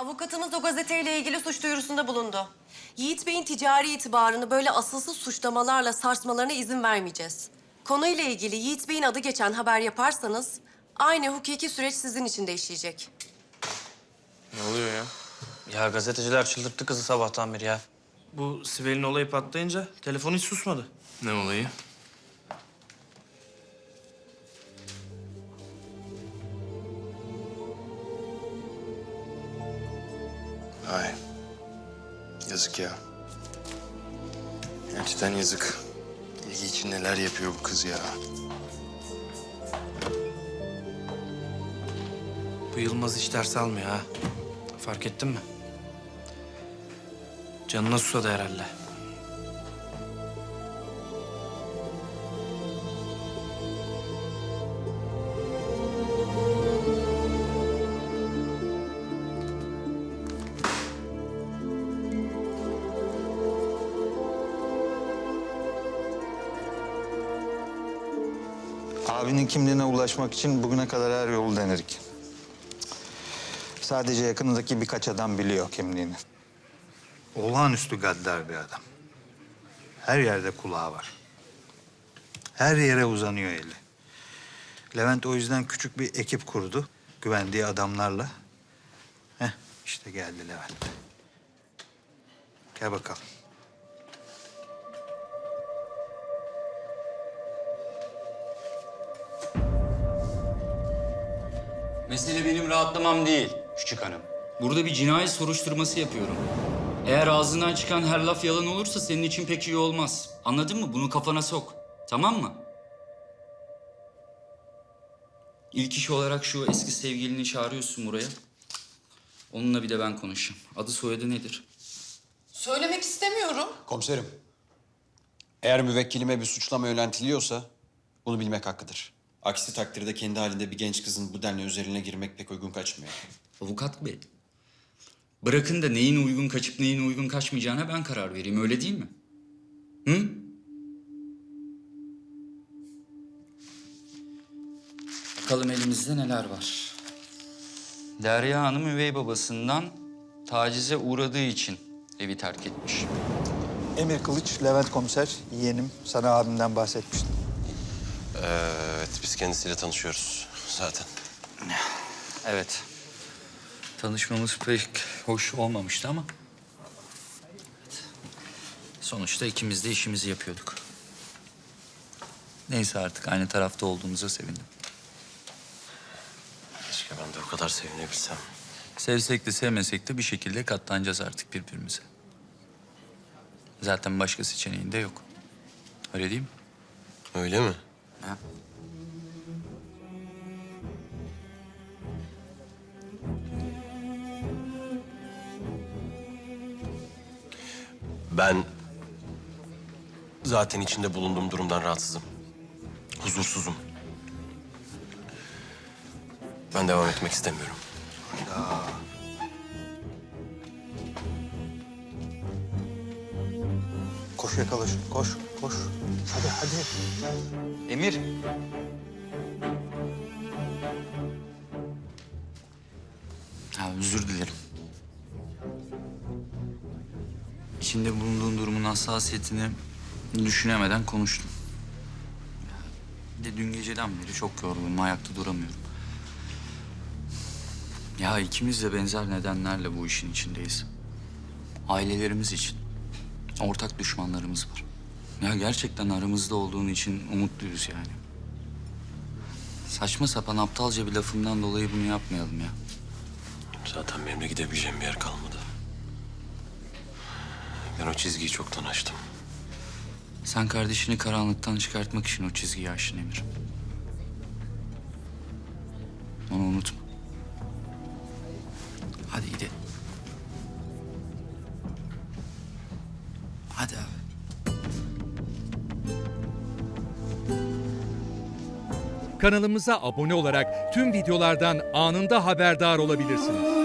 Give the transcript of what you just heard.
Avukatımız o gazeteyle ilgili suç duyurusunda bulundu. Yiğit Bey'in ticari itibarını böyle asılsız suçlamalarla sarsmalarına izin vermeyeceğiz. Konuyla ilgili Yiğit Bey'in adı geçen haber yaparsanız aynı hukuki süreç sizin için de işleyecek. Ne oluyor ya? Ya gazeteciler çıldırttı kızı sabahtan beri ya. Bu Sibel'in olayı patlayınca telefon hiç susmadı. Ne olayı? Yazık ya. Gerçekten yazık. İlgi için neler yapıyor bu kız ya. Bu Yılmaz hiç ders almıyor ha. Fark ettin mi? Canına susadı herhalde. Abinin kimliğine ulaşmak için bugüne kadar her yolu denedik. Sadece yakınındaki birkaç adam biliyor kimliğini. Olağanüstü gaddar bir adam. Her yerde kulağı var. Her yere uzanıyor eli. Levent o yüzden küçük bir ekip kurdu. Güvendiği adamlarla. Heh, işte geldi Levent. Gel bakalım. Mesele benim rahatlamam değil küçük hanım. Burada bir cinayet soruşturması yapıyorum. Eğer ağzından çıkan her laf yalan olursa senin için pek iyi olmaz. Anladın mı? Bunu kafana sok. Tamam mı? İlk iş olarak şu eski sevgilini çağırıyorsun buraya. Onunla bir de ben konuşayım. Adı soyadı nedir? Söylemek istemiyorum. Komiserim, eğer müvekkilime bir suçlama yöneltiliyorsa bunu bilmek hakkıdır. Aksi takdirde kendi halinde bir genç kızın bu denli üzerine girmek pek uygun kaçmıyor. Avukat bey. Bırakın da neyin uygun kaçıp neyin uygun kaçmayacağına ben karar vereyim. Öyle değil mi? Hı? Bakalım elimizde neler var. Derya Hanım üvey babasından tacize uğradığı için evi terk etmiş. Emir Kılıç, Levent Komiser, yeğenim. Sana abimden bahsetmiştim. Evet, biz kendisiyle tanışıyoruz zaten. Evet. Tanışmamız pek hoş olmamıştı ama... Evet. Sonuçta ikimiz de işimizi yapıyorduk. Neyse artık aynı tarafta olduğumuza sevindim. Keşke ben de o kadar sevinebilsem. Sevsek de sevmesek de bir şekilde katlanacağız artık birbirimize. Zaten başka seçeneğin de yok. Öyle değil mi? Öyle mi? Ha? Ben zaten içinde bulunduğum durumdan rahatsızım. Huzursuzum. Ben devam etmek istemiyorum. Koş yakala koş, koş. Hadi, hadi. Emir. Ha, özür dilerim. İçinde bulunduğun durumun hassasiyetini düşünemeden konuştum. De dün geceden beri çok yorgunum, ayakta duramıyorum. Ya ikimiz de benzer nedenlerle bu işin içindeyiz. Ailelerimiz için. Ortak düşmanlarımız var. Ya gerçekten aramızda olduğun için umutluyuz yani. Saçma sapan aptalca bir lafımdan dolayı bunu yapmayalım ya. Zaten benim de gidebileceğim bir yer kalmadı. Ben o çizgiyi çoktan aştım. Sen kardeşini karanlıktan çıkartmak için o çizgiyi aşın Emir. Onu unutma. Hadi abi. Kanalımıza abone olarak tüm videolardan anında haberdar olabilirsiniz.